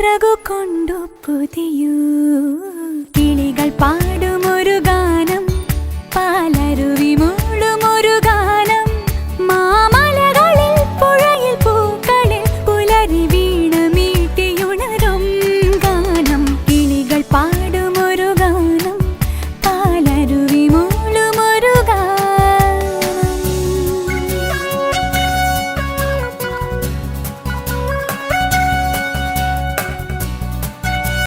ചിറകു കൊണ്ടു പുതിയൂ. കിളികൾ